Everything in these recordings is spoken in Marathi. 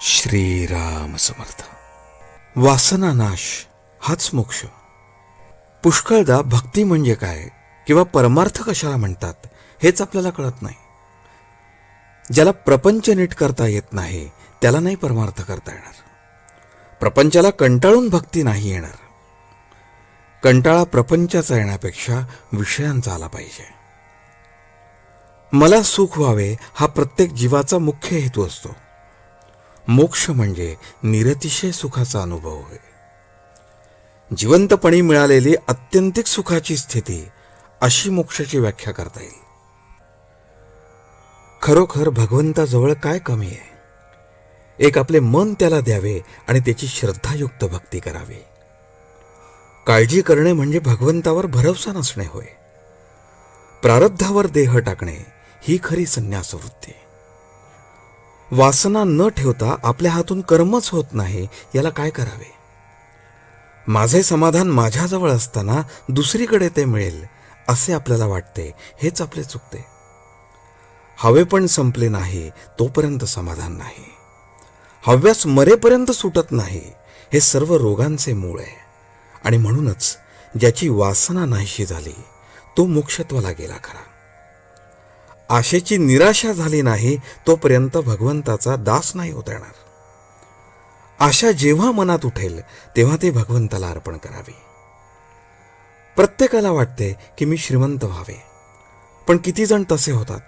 श्रीराम समर्थ. वासनानाश हाच मोक्ष. पुष्कळदा भक्ती म्हणजे काय किंवा परमार्थ कशाला म्हणतात हेच आपल्याला कळत नाही. ज्याला प्रपंच नीट करता येत नाही त्याला नाही परमार्थ करता येणार. प्रपंचाला कंटाळून भक्ती नाही येणार. कंटाळा प्रपंचाचा येण्यापेक्षा विषयांचा आला पाहिजे. मला सुख व्हावे हा प्रत्येक जीवाचा मुख्य हेतू असतो. मोक्ष म्हणजे निरतिशय सुखाचा अनुभव होय. जिवंतपणी मिळालेली अत्यंतिक सुखाची स्थिती अशी मोक्षाची व्याख्या करता येईल. खरोखर भगवंताजवळ काय कमी आहे? एक आपले मन त्याला द्यावे आणि त्याची श्रद्धायुक्त भक्ती करावी. काळजी करणे म्हणजे भगवंतावर भरवसा नसणे होय. प्रारब्धावर देह टाकणे ही खरी संन्यास वृत्ती वासना न ठेवता आपल्या हातून कर्मच होत नाही याला काय करावे? माझे समाधान माझ्याजवळ असताना दुसरीकडे ते मिळेल असे आपल्याला वाटते हेच आपले चुकते. हवे पण संपले नाही तोपर्यंत समाधान नाही. हव्यास मरेपर्यंत सुटत नाही हे सर्व रोगांचे मूळ आहे. आणि म्हणूनच ज्याची वासना नाहीशी झाली तो मोक्षत्वाला गेला खरा. आशेची निराशा झाली नाही तोपर्यंत भगवंताचा दास नाही होत येणार. आशा जेव्हा मनात उठेल तेव्हा ते भगवंताला अर्पण करावी. प्रत्येकाला वाटते की मी श्रीमंत व्हावे. पण किती जण तसे होतात?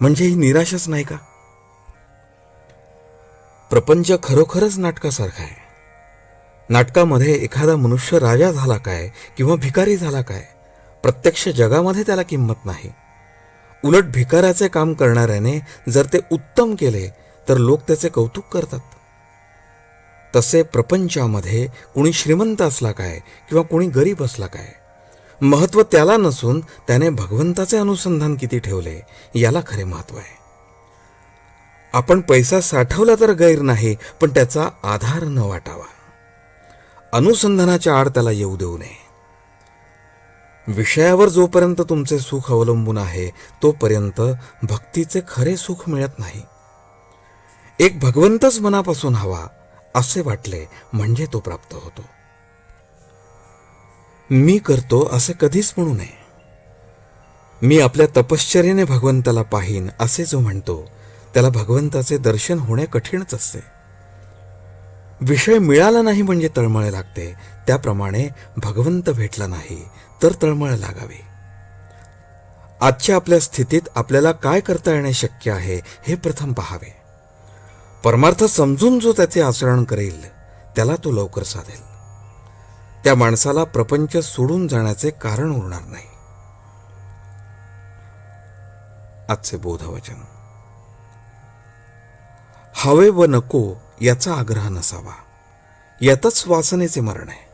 म्हणजे ही निराशाच नाही का? प्रपंच खरोखरच नाटकासारखा आहे. नाटकामध्ये एखादा मनुष्य राजा झाला काय किंवा भिकारी झाला काय प्रत्यक्ष जगामध्ये त्याला किंमत नाही. उलट भिकाराचे काम करणाऱ्याने जर ते उत्तम केले तर लोक त्याचे कौतुक करतात. तसे प्रपंचामध्ये कुणी श्रीमंत असला काय किंवा कुणी गरीब असला काय महत्त्व त्याला नसून त्याने भगवंताचे अनुसंधान किती ठेवले याला खरे महत्त्व आहे. आपण पैसा साठवला तर गैर नाही पण त्याचा आधार न वाटावा. अनुसंधानाच्या आड त्याला येऊ देऊ नये. विषयावर जोपर्यंत तुमचे सुख अवलंबून आहे तोपर्यंत भक्तीचे खरे सुख मिळत नाही. एक भगवंतच मनापासून हवा असे वाटले म्हणजे तो प्राप्त होतो. मी करतो असे कधीच म्हणू नये. मी आपल्या तपश्चर्याने भगवंताला पाहीन असे जो म्हणतो त्याला भगवंताचे दर्शन होणे कठीणच असते. विषय मिळाला नाही म्हणजे तळमळे लागते त्याप्रमाणे भगवंत भेटला नाही तर तळमळ लागावी. आजच्या आपल्या स्थितीत आपल्याला काय करता येणे शक्य आहे हे प्रथम पहावे. परमार्थ समजून जो त्याचे आचरण करेल त्याला तो लवकर साधेल. त्या माणसाला प्रपंच सोडून जाण्याचे कारण उरणार नाही. आजचे बोधवचन. हवे व नको याचा आग्रह नसावा. यातच वासनेचे मरण आहे.